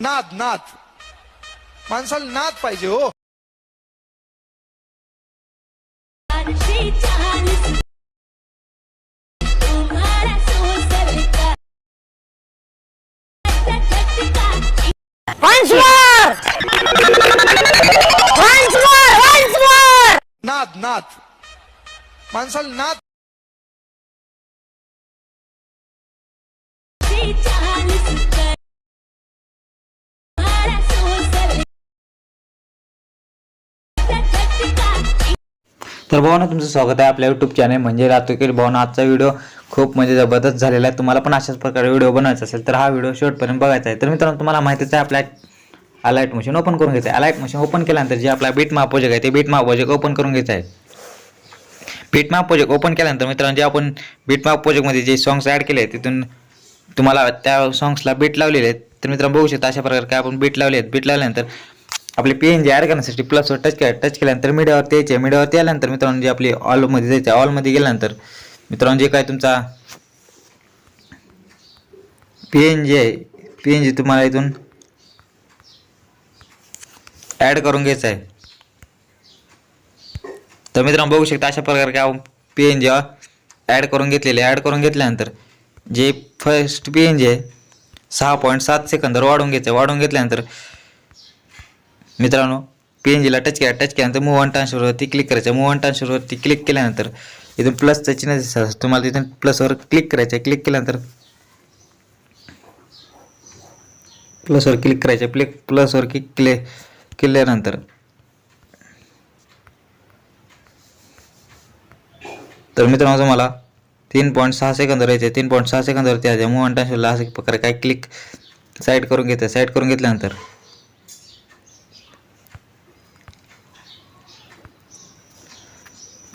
नाद नाद. माणसाला नाद पाहिजे हो! नाद नाद. माणसाला नाद तर भावना तुमचं स्वागत आहे आपल्या यूट्यूब चॅनल म्हणजे रातोकीर भावना आजचा व्हिडिओ खूप म्हणजे जबरदस्त झालेला आहे. तुम्हाला पण अशाच प्रकारे व्हिडिओ बनवायचा असेल तर हा व्हिडिओ शेवटपर्यंत बघायचा आहे. तर मित्रांनो तुम्हाला माहितीच आहे आपल्या अलाईट मशीन ओपन करून घ्यायचं आहे. अलाईट मशीन ओपन केल्यानंतर जे आपला बीट महापोजक आहे ते बीट महापोजक ओपन करून घ्यायचं आहे. बीट माप ओपन केल्यानंतर मित्रांनो जे आपण बीट महापोजकमध्ये जे सॉंग्स ॲड केले आहेत तिथून तुम्हाला त्या सॉंग्सला बीट लावलेले आहेत. तर मित्रांनो बघू शकता अशा प्रकारे काय आपण बीट लावले आहेत. बीट लावल्यानंतर आपले पी एन जी ॲड करण्यासाठी प्लसवर टच केला टच केल्यानंतर मीडियावरती यायचे मीडियावरती आल्यानंतर मित्रांनो जे आपली ऑलमध्ये जायचं ऑलमध्ये गेल्यानंतर मित्रांनो जे काय तुमचा पी एन जी आहे पी एन जी तुम्हाला इथून ॲड करून घ्यायचं आहे तर मित्रांनो बघू शकता अशा प्रकारे काय पी एन जी ॲड करून घेतलेले ॲड करून घेतल्यानंतर जे फर्स्ट पी एन जी आहे सहा पॉईंट सात सेकंदर वाढवून घ्यायचं आहे. वाढवून घेतल्यानंतर मित्रांनो पी एन जीला टच केला टच केल्यानंतर मूव ऑन ट्रान्सफरवरती क्लिक करायचं. मूव ऑन ट्रान्सफरवरती क्लिक केल्यानंतर इथून प्लसचं चिन्ह दिसत. तुम्हाला तिथून प्लसवर क्लिक करायचं आहे. क्लिक केल्यानंतर प्लसवर क्लिक करायचं आहे. प्लिक प्लसवर क्लिक केले केल्यानंतर तर मित्रांनो तुम्हाला तीन पॉईंट सहा सेकंद यायचे. तीन पॉईंट सहा सेकंदवरती आहे. मूव ऑन ट्रान्सफरला अशा प्रकारे काय क्लिक साईड करून घेतं साईड करून घेतल्यानंतर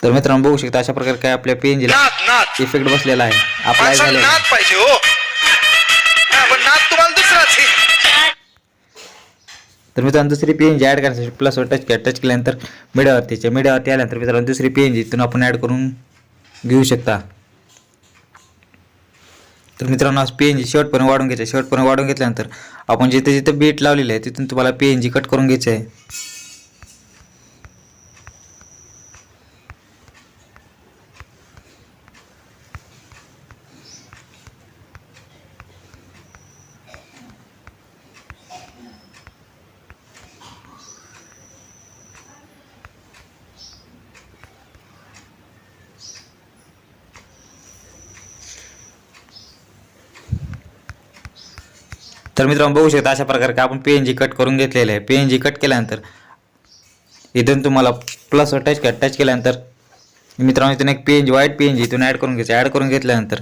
तर मित्रांनो बघू शकता अशा प्रकारे काय आपल्या पेंजीला नाद इफेक्ट बसलेला आहे. अप्लाय आहे. पाहिजे हो. हा, आहे. तर मित्रांनो दुसरी पी एन जी ॲड करायसाठी प्लसवर टच केला. टच केल्यानंतर मीडियावरतीच्या मीडियावरती आल्यानंतर मित्रांनो दुसरी पी एन जी इथून आपण ॲड करून घेऊ शकता. तर मित्रांनो आज पी एन जी शेवटपर्यंत वाढून घ्यायचं शेवटपर्यंत वाढून घेतल्यानंतर आपण जिथे जिथे बीट लावलेलं आहे तिथून तुम्हाला पी एन जी कट करून घ्यायचं आहे. तर मित्रांनो बघू शकता अशा प्रकारे का आपण पी एन जी कट करून घेतलेलं आहे. पी एन जी कट केल्यानंतर इथून तुम्हाला प्लसवर टच केला टच केल्यानंतर मित्रांनो इथून एक P N G white P N G इथून ॲड करून घ्यायचं. ॲड करून घेतल्यानंतर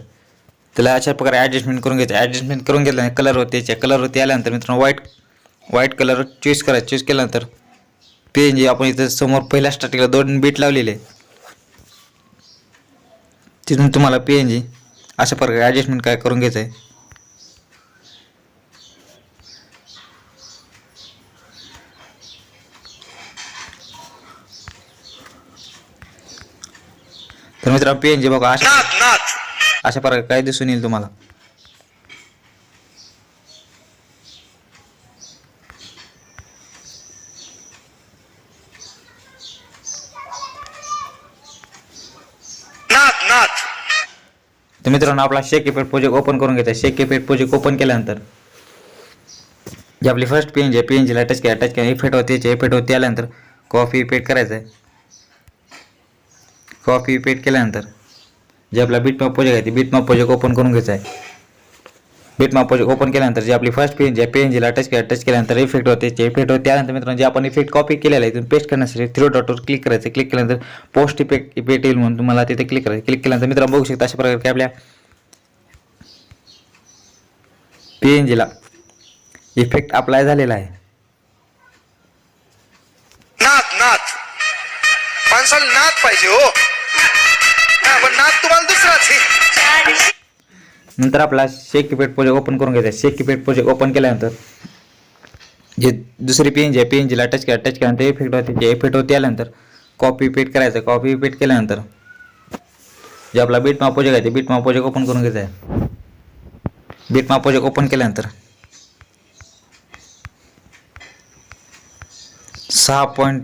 त्याला अशा प्रकारे ॲडजस्टमेंट करून घ्यायचं. ॲडजस्टमेंट करून घेतल्यानंतर कलरवरती यायच्या कलरवरती आल्यानंतर मित्रांनो व्हाईट व्हाईट कलर चूज करायचं चूज केल्यानंतर पी एन जी आपण इथं समोर पहिल्या स्टार्टिंगला दोन बीट लावलेले. तिथून तुम्हाला पी एन जी अशा प्रकारे ॲडजस्टमेंट काय करून घ्यायचं आहे तर मित्रांनो पी एन जी बघा अशा अशा प्रकारे काय दिसून येईल तुम्हाला? तर मित्रांनो आपला शेक इफेक्ट प्रोजेक्ट ओपन करून घ्यायचा शेक इफेक्ट प्रोजेक्ट ओपन केल्यानंतर जे आपली फर्स्ट पेन जी आहे पेन जीला टच केला टच केला इफेक्ट होते इफेक्ट होते आल्यानंतर कॉफी इफेक्ट करायचं आहे कॉपी पेट केल्यानंतर जे आपला बीट मॅप प्रोजेक्ट आहे ते बीट मॅप प्रोजेक्ट ओपन करून घ्यायचा आहे. बीट मॅप प्रोजेक्ट ओपन केल्यानंतर जे आपली फर्स्ट पेन जी आहे जीला टच केला टच केल्यानंतर इफेक्ट होते इफेक्ट होते त्यानंतर मित्रांनो जे आपण इफेक्ट कॉपी केलेला आहे तिथून पेस्ट करण्यासाठी थ्री डॉटवर क्लिक करायचं. क्लिक केल्यानंतर पोस्ट इफेक्ट इफेक्ट येईल म्हणून तुम्हाला तिथे क्लिक करायचं. क्लिक केल्यानंतर मित्रांनो बघू शकता अशा प्रकारे की आपल्या पी एन जीला इफेक्ट अप्लाय झालेला आहे. नाथ नाथ. माणसाला नाथ पाहिजे हो. नंतर आपला शेक इफ़ेक्ट प्रोजेक्ट ओपन करून घ्यायचा. शेक इफ़ेक्ट प्रोजेक्ट ओपन केल्यानंतर जे दुसरी पेन जी आहे पेन जीला टच केला टच केल्यानंतर इफ़ेक्ट होते. जे इफ़ेक्ट होते आल्यानंतर कॉपी पेट करायचं. कॉपी पेट केल्यानंतर जे आपला बीट माप प्रोजेक्ट आहे, ते बीट माप प्रोजेक्ट ओपन करून घ्यायचं आहे. बीट माप प्रोजेक्ट ओपन केल्यानंतर सहा पॉईंट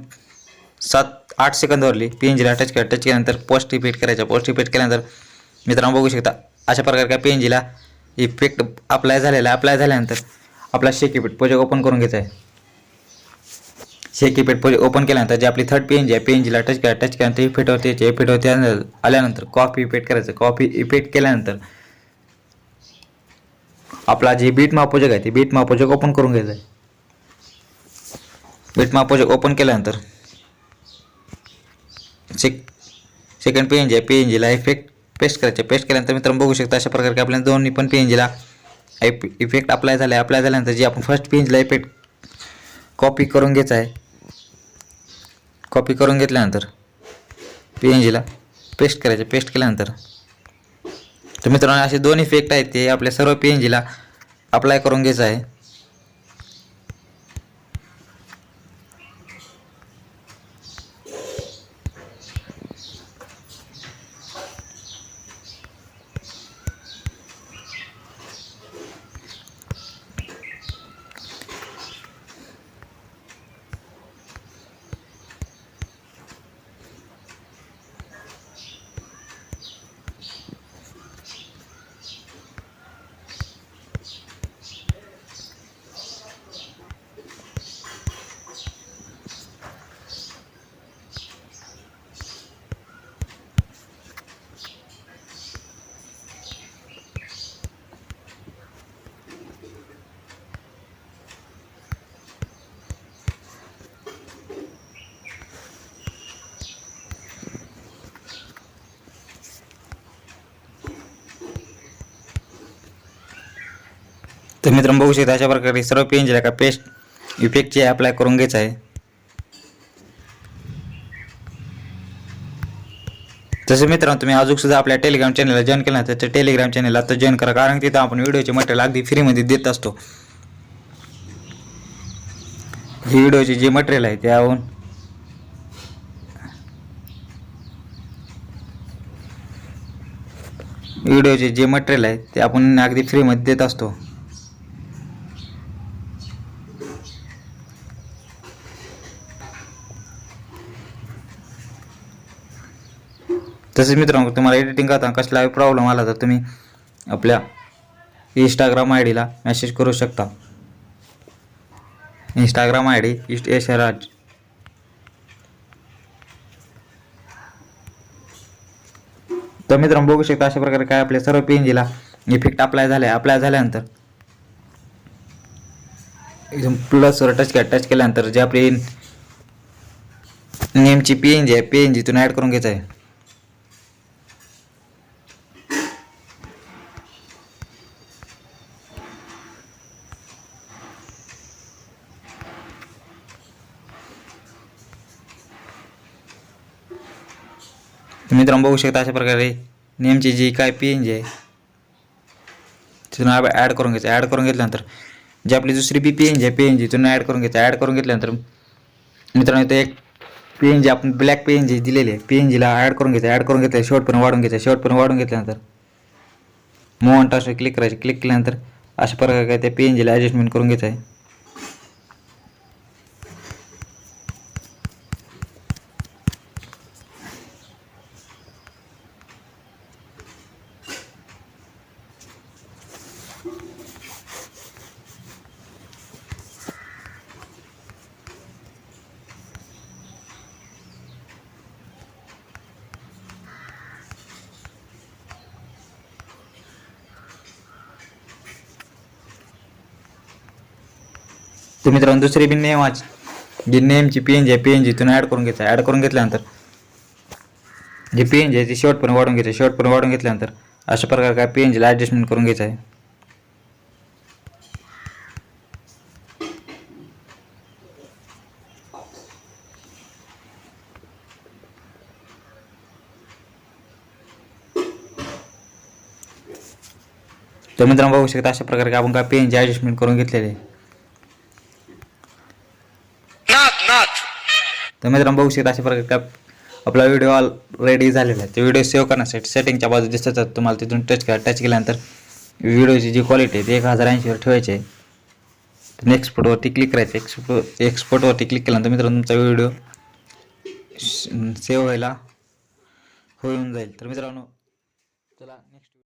सात, आठ सेकंदवरली पी एन जीला टच केला. टच केल्यानंतर पोस्ट रिपीट करायचा. पोस्ट रिपीट केल्यानंतर मित्रांनो बघू शकता अशा प्रकारे काय पी एन जीला इफ़ेक्ट अप्लाय झालेला अप्लाय झाल्यानंतर आपला शेकीपीठ प्रोजेक्ट ओपन करून घ्यायचा आहे शेकीपीठ प्रोजेक्ट ओपन केल्यानंतर जे आपली थर्ड पी एन जी आहे पी एन जीला टच केला टच केल्यानंतर इफेक्टवरती यायचे इफेक्टवरती आल्यानंतर कॉफ़ी इफ़ेक्ट करायचं. कॉफ़ी इफ़ेक्ट केल्यानंतर आपला जे बीट माप प्रोजेक्ट आहे, ते बीट माप प्रोजेक्ट ओपन घ्यायचं आहे बीट माप प्रोजेक्ट ओपन सेक सेकंड पी एन जी आहे पी एन जीला इफ़ेक्ट पेस्ट करायचे. पेस्ट केल्यानंतर मित्रांनो बघू शकता अशा प्रकारे आपल्याला दोन्ही पण पी एन जीला इफेक्ट अप्लाय झाला. आहे अप्लाय झाल्यानंतर जे आपण फर्स्ट पी इफेक्ट कॉपी करून घ्यायचा आहे. कॉपी करून घेतल्यानंतर पी एन जीला पेस्ट करायचे. पेस्ट केल्यानंतर तर मित्रांनो असे दोन इफेक्ट आहेत ते आपल्या सर्व पी एन जीला अप्लाय करून घ्यायचं आहे. तर मित्रांनो बघू शकता अशा प्रकारे सर्व पी एका का पेस्ट इफेक्टचे अप्लाय करून घ्यायचं आहे. तसं मित्रांनो तुम्ही अजून सुद्धा आपल्या टेलिग्राम चॅनलला जॉईन केला तर टेलिग्राम चॅनलला आता जॉईन करा कारण तिथं आपण व्हिडिओचे मटेरियल अगदी फ्रीमध्ये देत असतो. ही व्हिडिओचे जे मटेरियल आहे त्याहून व्हिडिओचे जे मटेरियल आहे ते आपण अगदी फ्रीमध्ये देत असतो. तसेच मित्रांनो तुम्हाला एडिटिंग करताना कसलाही प्रॉब्लेम आला तर तुम्ही आपल्या इंस्टाग्राम आय डीला मेसेज करू शकता. इंस्टाग्राम आय डी इस्ट यशराज तर मित्रांनो बघू शकता अशा प्रकारे काय आपल्या सर्व पेंजीला इफेक्ट अप्लाय झाले अप्लाय झाल्यानंतर एकदम प्लसवर टच केला टच केल्यानंतर जे आपली नेमची पी एन जी आहे पी एन जीतून ॲड करून घ्यायचं आहे. तर मित्रांनो बघू शकता अशा प्रकारे नेमची जी काय पी एन जी आहे तिथून ॲड करून घ्यायचं ॲड करून घेतल्यानंतर जी आपली दुसरी बी पी एन जी आहे पी एन जी तिथून ॲड करून घ्यायचं ॲड करून घेतल्यानंतर मित्रांनो इथं एक पी एन जी आपण ब्लॅक पी एन जी दिलेली आहे. पी एन जीला ॲड करून घ्यायचं ॲड करून घेतलं शेवटपर्यंत वाढून घ्यायचं शेवटपर्यंत वाढून घेतल्यानंतर मोहन टास्क क्लिक करायचे. क्लिक केल्यानंतर अशा प्रकारे काय त्या पी एन जीला ॲडजस्टमेंट करून घ्यायचं आहे तर मित्रांनो दुसरी बी नेमाची जी नेमची पी एन जी आहे पी एन जीतून ॲड करून घ्यायचं ॲड करून घेतल्यानंतर जी पी एन जी आहे ती शेवटपर्यंत वाढून शेट पण वाढून घेतल्यानंतर अशा प्रकारे काय पी एन जीला ॲडजस्टमेंट करून घ्यायचं आहे. तर मित्रांनो बघू शकता अशा प्रकारे आपण काय पी एन जी ॲडजस्टमेंट करून घेतलेले आहे नाथ नाथ तर मित्रांनो बघू शकता अशा प्रकारे आपला व्हिडिओ ऑल रेडी झालेला आहे. ते व्हिडिओ सेव्ह करण्यासाठी सेटिंगच्या बाजू दिसतात. तुम्हाला तिथून टच करा टच केल्यानंतर व्हिडिओची जी क्वालिटी आहे ती एक हजार ऐंशीवर ठेवायची आहे. तर एक्सपोर्टवरती क्लिक करायचं. एक्सपोर्ट एक्सपोर्टवरती क्लिक केल्यानंतर मित्रांनो तुमचा व्हिडिओ सेव्ह व्हायला होऊन जाईल. तर मित्रांनो चला